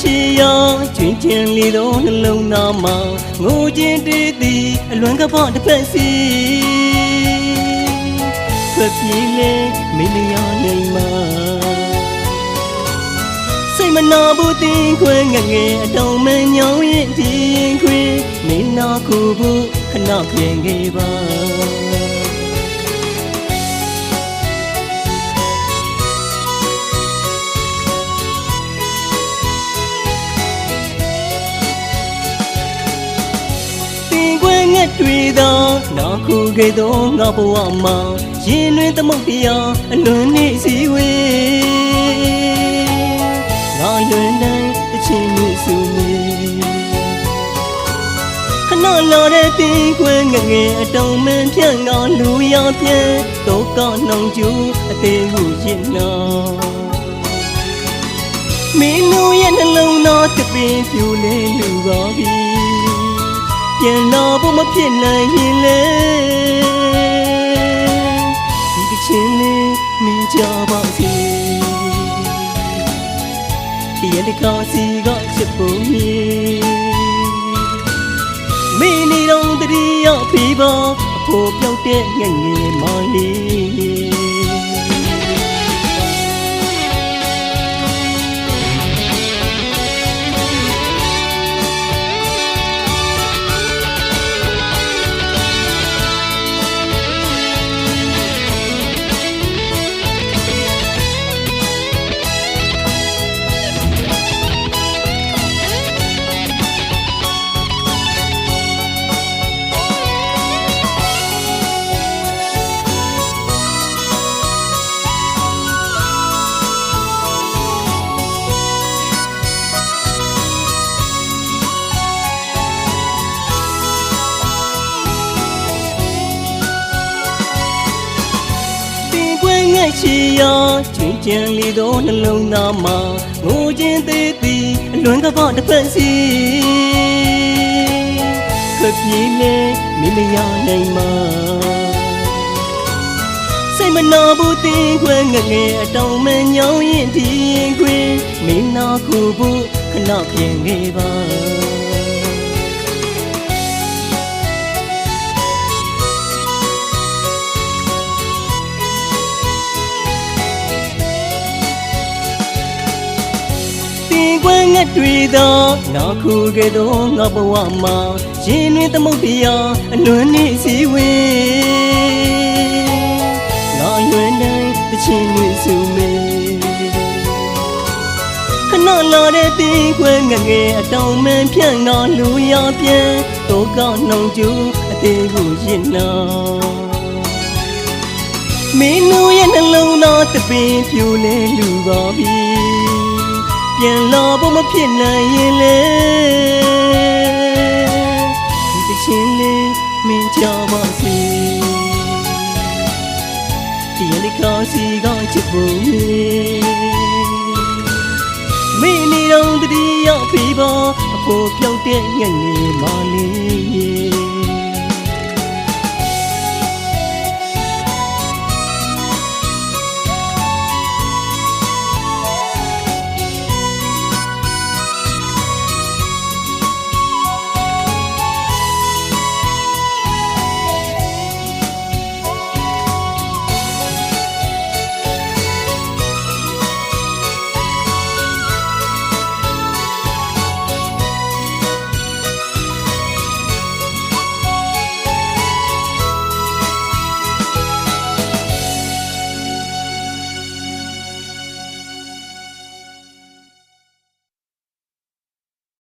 ချီရောကျွင်ကျင်လေးသောနှလုံးသားမှာငိုခြင်းတည်သည်အလွန်ကပော့တစ်ဖက်စီထွက်ပြေးလေမင်းမရနိုင်မှာစိတ်မနာဘူးတင်ခွဲငယ်ငယ်အတောင်မညောင်းရင်ဒီရင်ခွေမင်းနာခုဘူးခဏပြင်ခဲ့ပါ တွေသောနောက်ခုခဲ့သောငါဘဝမှာရင်တွင်သမုတ်တရားအလွန်နေစီဝေငါလွန်တိုင်းတချင်မှုစုမေခဏလာတဲ့တင်ခွဲငငယ်အတောင်မင်းဖြန့်ငါလူရောက်ပြန်တော့ကနှောင်ကျူအသေးဟုရင်နာမင်းတို့ရဲ့နှလုံးသားတပင်ပြူလဲလူပါပြီ ပြန်လာဖို့မဖြစ်နိုင်ရင်လေဒီတစ်ချင်းလေးမင်းကြပါစေဒီရတဲ့ကားစီကချစ်ဖို့မီမင်းနေတော့တတိယဖေးပါအဖို့ပြောက်တဲ့ငငယ်မောင်လေး ကွယ်ငှက်ချီရောကျွင်ကျန်လီသောနှလုံးသားမှာငိုခြင်းသေးသည်အလွန်ကပော့တစ်ဖက်စီခပ်ပြေးလေမင်းမရနိုင်မှာစိတ်မနာဘူးတင်ခွဲငငယ်အတောင်မညောင်းရင်ဒီရင်ခွေမင်းနာခုဘူးခဏပြင်ခဲ့ပါ ကွယ်ငက်တွေသောနောက်ခုကဲ့သို့ငါဘဝမှာရင်တွင်သမုတ်တရားအလွန်နေစီဝေငါရွယ်နိုင်တချင်တွေစုမေခဏလာတဲ့တင်ကွယ်ငငယ်အတောင်မန်ဖြန့်ငါလူရပြန်တော့ကနှောင်ကျူအသေးကိုရင်နာမင်းတို့ရဲ့နှလုံးသားတပင်ပြူလဲလူပါပြီ ပြန်လာဖို့မဖြစ်နိုင်ရင်လေဒီတစ်ချင်းလေးမင်းကြပါစေဒီရလေးကားစီကချစ်ဖို့မင်းနေတော့တတိယဖေးပါအဖို့ပြောက်တဲ့ငက်နေမလေး